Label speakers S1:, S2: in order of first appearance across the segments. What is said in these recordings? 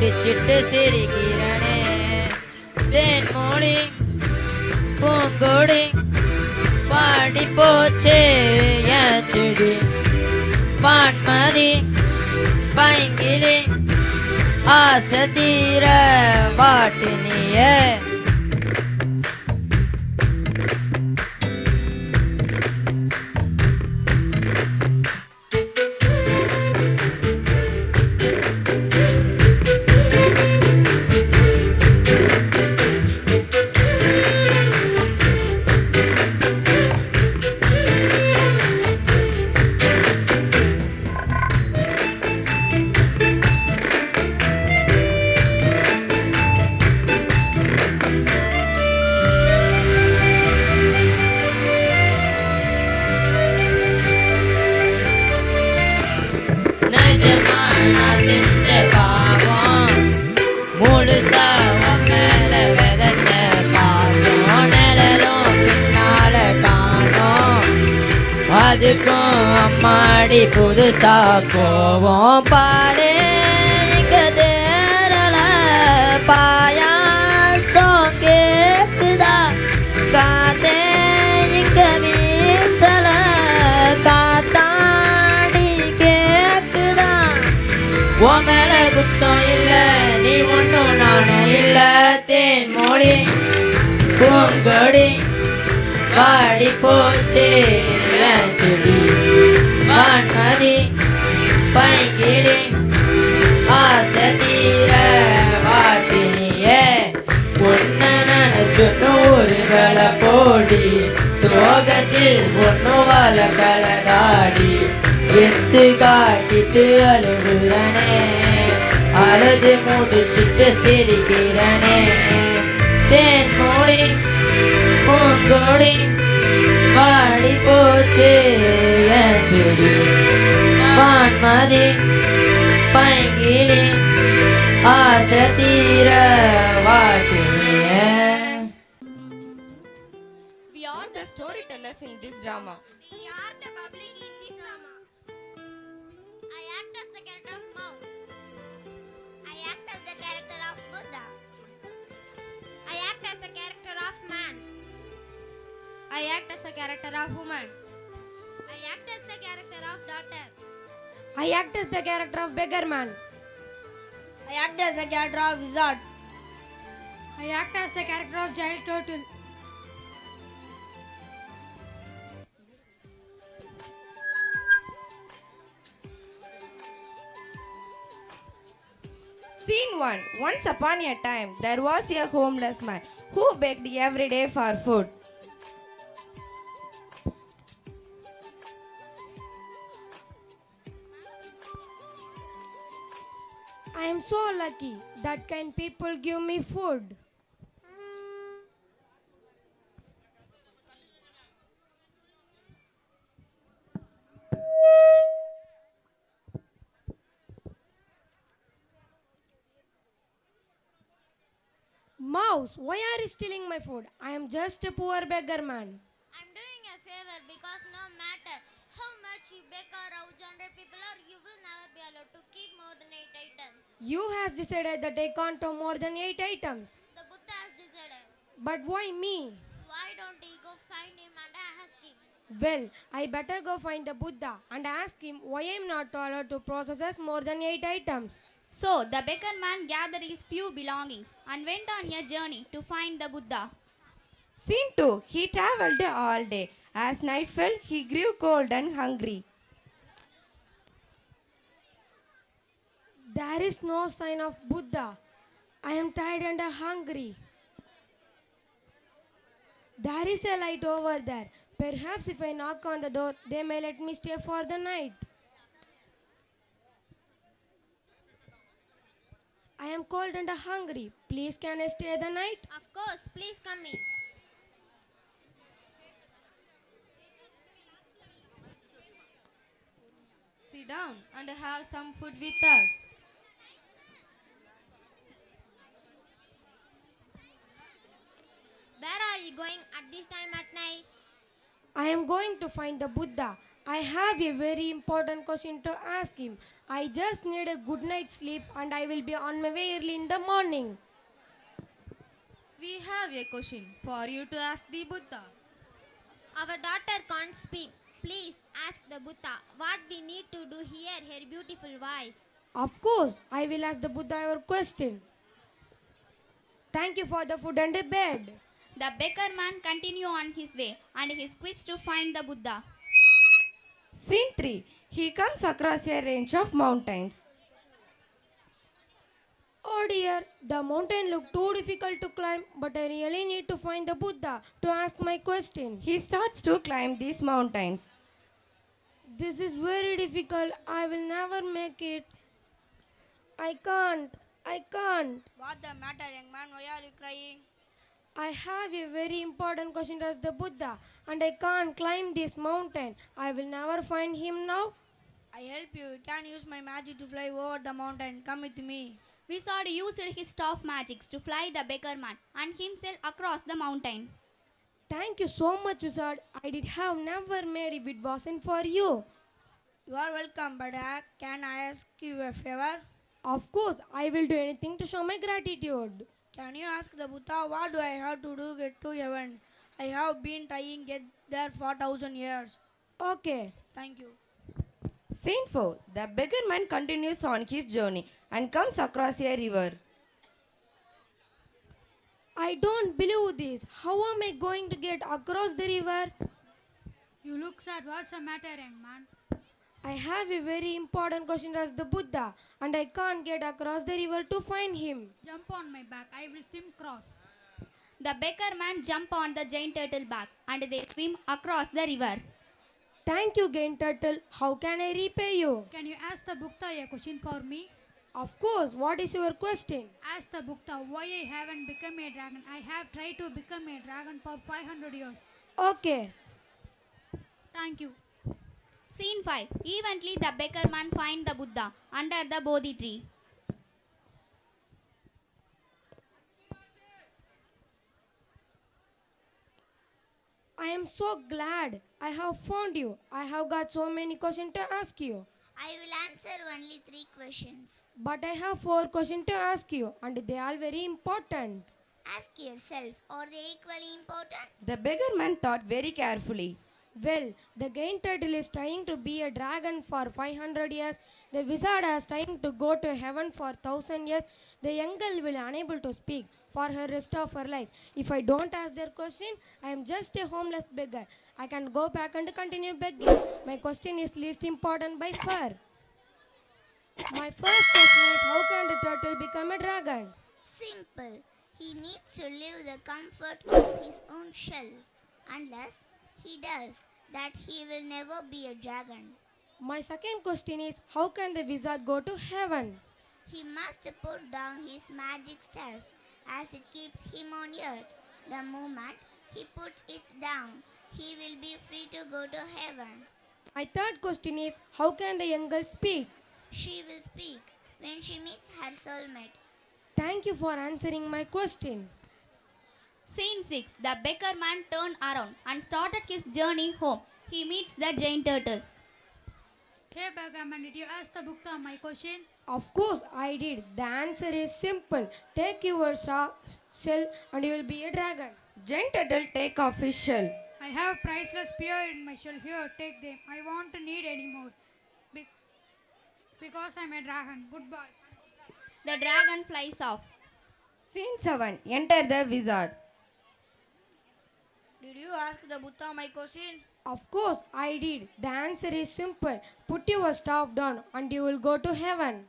S1: குடிச்சிட்டு சிரிக்கிறனே தேன் மொழி பூங்கொடி பாடி போச்சே செடி பான்மதி பைங்கிலி ஆசை தீர வாட்டினியே. புதுசா கோவம் பாரு தேரல பாயாசம் கேக்குதா? காத்தே இங்க வீசல காத்தாடி கேக்குதா? உன் மேல குத்தம் இல்ல நீ ஒண்ணும் நானும் இல்ல. தேன் மொழி பூங்கொடி வாடி போச்சே. செடி. வான்மதி பைங்கிடி ஆசதீர வாட்டினியே. பொன்ன நினைச்சுன்னு ஊருகளை போடி. சோகத்தில் பொண்ணு வளர்க்கல தாடி. எத்து காட்டிட்டு அழுகுறனே. அழுது முடிச்சிட்டு சிரிக்கிறனே. தேன் மொழி பூங்கொடி வாடி போச்சு. என் செடி வான்மதி பைங்கிலி ஆசை தீர வாட்டினியே
S2: We are the storytellers in this drama.
S3: We are the public in this drama. I act as the character of Mouse. I act as the character of Buddha. I act as the character of man.
S2: I act as the character of woman.
S3: I act as the character of daughter.
S2: I act as the character of beggar man.
S4: I act as the character of wizard.
S2: I act as the character of giant turtle. Scene 1 Once upon a time, there was a homeless man who begged every day for food. So lucky that kind people give me food. Mouse, why are you stealing my food? I am just a poor beggar man.
S3: I'm doing a favor because no matter how much you beg or how hundred people are, you will never be allowed to keep more than eight items.
S2: You has decided that I can't have more than 8 items.
S3: The Buddha has decided.
S2: But why me?
S3: Why don't you go find him and ask him?
S2: Well, I better go find the Buddha and ask him why I am not allowed to process more than 8 items.
S5: So the beggar man gathered his few belongings and went on a journey to find the Buddha.
S2: Scene 2 He traveled all day. As night fell, he grew cold and hungry. There is no sign of Buddha. I am tired and hungry. There is a light over there. Perhaps if I knock on the door, they may let me stay for the night. I am cold and hungry. Please, can I stay the night?
S3: Of course, please come in.
S5: Down and have some food with us.
S3: Where are you going at this time at night?
S2: I am going to find the Buddha. I have a very important question to ask him. I just need a good night's sleep and I will be on my way early in the morning.
S6: We have a question for you to ask the Buddha.
S3: Our daughter can't speak. Please ask the Buddha what we need to do here, her beautiful voice.
S2: Of course, I will ask the Buddha your question. Thank you for the food and the bed.
S5: The beggar man continue on his way and his quest to find the Buddha.
S1: Scene 3. He comes across a range of mountains.
S2: Oh dear, the mountain looked too difficult to climb, but I really need to find the Buddha to ask my question.
S1: He starts to climb these mountains.
S2: This is very difficult. I will never make it. I can't. I can't.
S4: What the matter, young man? Why are you crying?
S2: I have a very important question to ask the Buddha, and I can't climb this mountain. I will never find him now.
S4: I help you. You can use my magic to fly over the mountain. Come with me.
S5: Wizard used his staff magics to fly the beggar man and himself across the mountain.
S2: Thank you so much, Wizard. I did have never made if it wasn't for you.
S4: You are welcome, but uh, can I ask you a favor?
S2: Of course, I will do anything to show my gratitude.
S4: Can you ask the Buddha what do I have to do to get to heaven? I have been trying get there for thousand years.
S2: Okay.
S4: Thank you.
S1: Scene 4. The beggar man continues on his journey and comes across a river.
S2: I don't believe this. How am I going to get across the river?
S7: You look sad. What's the matter, young man?
S2: I have a very important question as the Buddha, and I can't get across the river to find him.
S7: Jump on my back. I will swim cross.
S5: The beggar man jump on the giant turtle back and they swim across the river.
S2: Thank you, Gain Turtle. How can I repay you?
S7: Can you ask the Buddha a question for me?
S2: Of course. What is your question?
S7: Ask the Buddha why I haven't become a dragon. I have tried to become a dragon for 500 years.
S2: Okay.
S7: Thank you.
S5: Scene 5. Eventually the beggar man find the Buddha under the Bodhi tree.
S2: I am so glad I have found you. I have got so many questions to ask you.
S3: I will answer only three questions.
S2: But I have four questions to ask you, and they are very important.
S3: Ask yourself, are they equally important?
S1: The beggar man thought very carefully.
S2: Well, the Gain Turtle is trying to be a dragon for 500 years. The wizard is trying to go to heaven for 1000 years. The young girl will unable to speak for her rest of her life. If I don't ask their question, I am just a homeless beggar. I can go back and continue begging. My question is least important by far. My first question is how can the turtle become a dragon?
S3: Simple. He needs to leave the comfort of his own shell. Unless he does, that he will never be a dragon.
S2: My second question is how can the wizard go to heaven?
S3: He must put down his magic staff as it keeps him on earth. The moment he puts it down, he will be free to go to heaven.
S2: My third question is how can the young girl speak?
S3: She will speak when she meets her soulmate.
S2: Thank you for answering my question.
S5: Scene 6. The beggar man turned around and started his journey home. He meets the giant turtle.
S7: Hey Bagaman, did you ask the Buddha my question?
S2: Of course, I did. The answer is simple. Take your sha- shell and you will be a dragon.
S1: Giant turtle take off his shell.
S7: I have priceless spear in my shell. Here, take them. I won't need any more. Be- because I'm a dragon. Goodbye.
S5: The dragon flies off.
S1: Scene 7. Enter the wizard.
S4: Did you ask the Buddha my question?
S2: Of course, I did. The answer is simple. Put your staff down and you will go to heaven.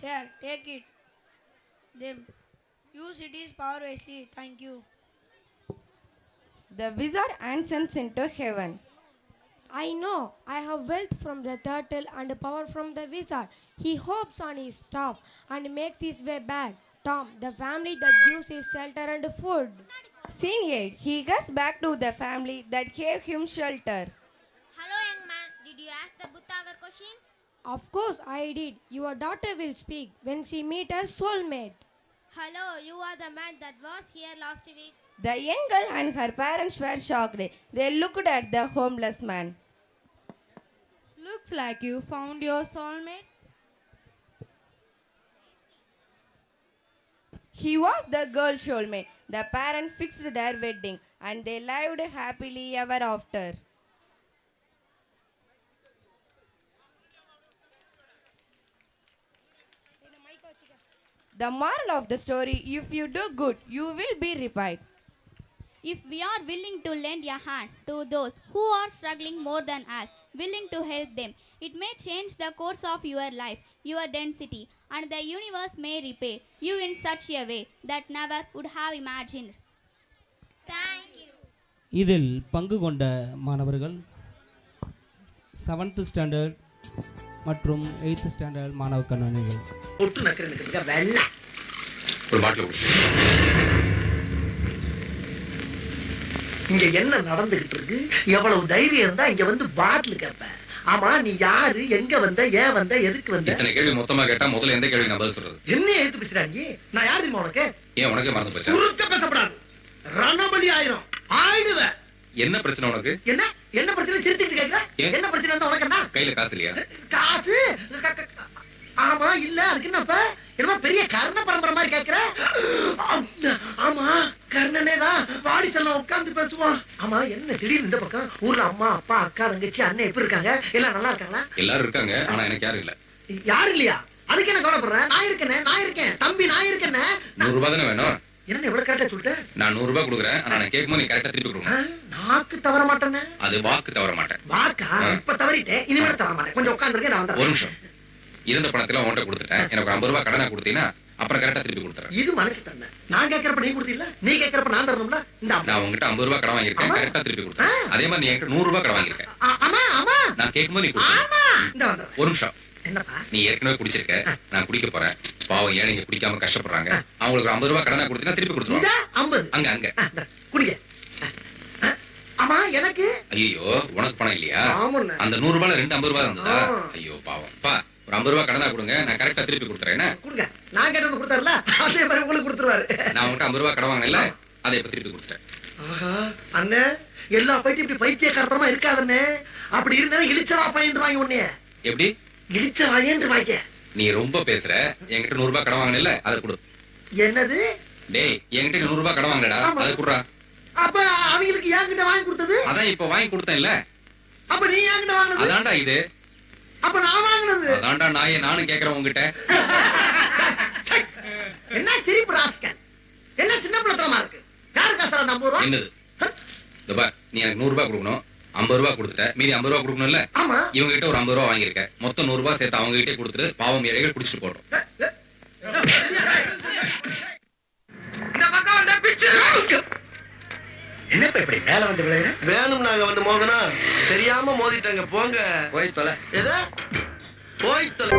S4: Here, take it. Them. Use it is power wisely. Thank you.
S1: The wizard ascends into heaven.
S2: I know I have wealth from the turtle and power from the wizard. He hops on his staff and makes his way back. Tom, the family that gives his shelter and food.
S1: Scene 8. He goes back to the family that gave him shelter.
S3: Hello, young man. Did you ask the Buddha our question?
S2: Of course, I did. Your daughter will speak when she meet her soulmate.
S3: Hello, you are the man that was here last week.
S1: The young girl and her parents were shocked. They looked at the homeless man.
S6: Looks like you found your soulmate.
S1: He was the girl's soulmate. The parents fixed their wedding and they lived happily ever after. The moral of the story if you do good, you will be repaid.
S5: If we are willing to lend a hand to those who are struggling more than us, willing to help them, it may change the course of your life, your density, and the universe may repay you in such a way that never would have imagined.
S3: Thank you.
S8: இதில் பங்கு கொண்ட மாணவர்கள் seventh standard மற்றும் eighth standard மாணவ
S9: கொடு
S10: இங்க என்ன நடந்துகிட்டு இருக்கு? எவ்வளவு தைரியம் இருந்தா இங்க வந்து பாட்டில் கேப்ப ஆமா நீ யாரு? எங்க வந்த? ஏன் வந்த? எதுக்கு வந்த?
S9: இத்தனை கேள்வி மொத்தமா கேட்டா முதல்ல எந்த கேள்வி நான் பதில் சொல்றது?
S10: என்ன எடுத்து பேசுறாங்க நான் யாரு தெரியுமா உனக்கு?
S9: ஏன் உனக்கே மறந்து போச்சா?
S10: குறுக்க பேசப்படாது. ரணபலி ஆயிரும். ஆயிடுவ.
S9: என்ன பிரச்சனை உனக்கு?
S10: என்ன? என்ன பிரச்சனை? சிரிச்சுட்டு கேக்குற? என்ன பிரச்சனை இருந்தா உனக்கு என்ன?
S9: கையில காசு இல்லையா?
S10: காசு? ஆமா இல்ல. அதுக்கு என்னப்ப என்னமா பெரிய கர்ண பரம்பரை மாதிரி கேக்குற? ஆமா. கர்ணனே தான் வாடி செல்லம் உட்கார்ந்து பேசுவான் ஆமா என்ன திடீர்னு இந்த பக்கம்? ஊர்ல அம்மா அப்பா அக்கா தங்கச்சி அண்ணன் எப்படி இருக்காங்க? எல்லாம் நல்லா இருக்காங்களா?
S9: எல்லாரும் இருக்காங்க ஆனா எனக்கு யாரும் இல்ல.
S10: யாரு இல்லையா? அதுக்கு என்ன கவலைப்படுறேன் நான் இருக்கேனே நான் இருக்கேன். தம்பி நான் இருக்கேனே.
S9: நூறு ரூபாய் தானே வேணும்?
S10: என்ன எவ்வளவு கரெக்டா சொல்லிட்டேன்
S9: நான் நூறு ரூபாய் கொடுக்குறேன். ஆனா நான் கேட்கும்போது நீ கரெக்டா திருப்பி கொடுக்கணும்.
S10: நாக்கு தவற மாட்டேனே
S9: அது வாக்கு தவற மாட்டேன்.
S10: வாக்கா? இப்ப தவறிட்டேன் இனிமேல் தவற மாட்டேன். கொஞ்சம் உட்காந்துருக்கேன் நான்
S9: ஒரு
S10: வந்துடுறேன்
S9: நிமிஷம். இருந்த பணத்துல உன்கிட்ட கொடுத்துட்டேன். எனக்கு ஒரு ஐம்பது ரூபாய் கடனா கொடுத்தீங்கன்னா அப்புறம் கரெக்டா திருப்பி கொடுத்துறேன்.
S10: இது மனசு தன்மை. நான் கேட்கறப்ப நீ கொடுத்தீல்ல? நீ கேட்கறப்ப நான் தரணும்ல? இந்த
S9: நான் உங்ககிட்ட ஐம்பது ரூபாய் கடன் வாங்கியிருக்கேன்.
S10: ஆமா.
S9: கரெக்டா திருப்பி கொடுத்தேன் அதே மாதிரி நீ என்கிட்ட நூறு ரூபாய் கடன் வாங்கியிருக்கேன்.
S10: ஆமா ஆமா.
S9: நான் கேட்கும்போது நீ கொடுத்த
S10: ஆமா. இந்த வந்துடுறேன்
S9: ஒரு நிமிஷம்.
S10: என்னப்பா?
S9: நீ ஏற்கனவே குடிச்சிருக்க. நான் குடிக்க போறேன். பாவம் ஏழைங்க குடிக்காம கஷ்டப்படுறாங்க. அவங்களுக்கு ஐம்பது ரூபாய் கடனா கொடுத்தீங்கன்னா திருப்பி கொடுத்துருவாங்க.
S10: ஐம்பது.
S9: அங்க அங்க.
S10: குடிக்க ஆமா எனக்கு?
S9: ஐயோ உனக்கு பணம் இல்லையா. அந்த நூறு ரூபாய்ல ரெண்டு ஐம்பது ரூபாய் இருந்ததா. ஐயோ பாவம். பா ஒரு ஐம்பது ரூபாய் கடனா கொடுங்க நான் கரெக்டா திருப்பி கொடுத்துறேன். என்ன?
S10: கொடுங்க. நான் கேட்டவனு கொடுத்தாருல அதே மாதிரி உங்களுக்கு கொடுத்துருவாரு.
S9: நான் உங்ககிட்ட ஐம்பது ரூபாய் கடன் வாங்கினேன்ல அதை இப்ப திருப்பி கொடுத்துட்டேன்.
S10: ஆஹா அண்ணே எல்லா பைத்தியம் இப்படி பைத்தியக்காரத்தனமா இருக்காதண்ணே. அப்படி இருந்தா இழிச்சவா பையன் வாங்கி உன்னைய.
S9: எப்படி?
S10: இழிச்ச வாயன்று வாங்க
S9: நீ ரொம்ப பேசுற. என்கிட்ட நூறு ரூபாய் கடன் வாங்கினேன்ல அதை கொடு.
S10: என்னது?
S9: டேய் என்கிட்ட நூறு ரூபாய் கடன் வாங்கினடா. அதை குடுறா.
S10: அப்ப அவங்களுக்கு என்கிட்ட வாங்கி கொடுத்தது?
S9: அதான் இப்ப வாங்கி கொடுத்தேன்ல.
S10: அப்ப நீ என்கிட்ட வாங்கினது?
S9: அதான்டா இது.
S10: அப்ப நான் வாங்கினது.
S9: அதான்டா நாயே நானும் கேக்குறேன் உங்ககிட்ட
S10: என்ன சிரிப்பு ராஸ்கன் என்ன சின்ன பிள்ளைத்தனமா இருக்கு? யாரு காசுல அந்த ஐம்பது ரூபா?
S9: என்னது? நீ எனக்கு நூறு ரூபாய் கொடுக்கணும். ஐம்பது ரூபாய் கொடுத்துட்ட. மீதி ஐம்பது ரூபாய் கொடுக்கணும்ல?
S10: ஆமா.
S9: இவங்க கிட்ட ஒரு ஐம்பது ரூபாய் வாங்கியிருக்க மொத்தம் நூறு ரூபாய் சேர்த்து அவங்க கிட்டே கொடுத்துட்டு பாவம் ஏழைகள் குடிச்சிட்டு போட்டோம்
S10: இந்த பக்கம் வந்தா பிச்சு. என்னப்பா இப்படி மேல வந்து விளையாடு
S11: வேணும் நாங்க வந்து மோதனா தெரியாம மோதிட்டாங்க போங்க.
S10: போய் தொலை.
S11: எதா? போய் தொலை.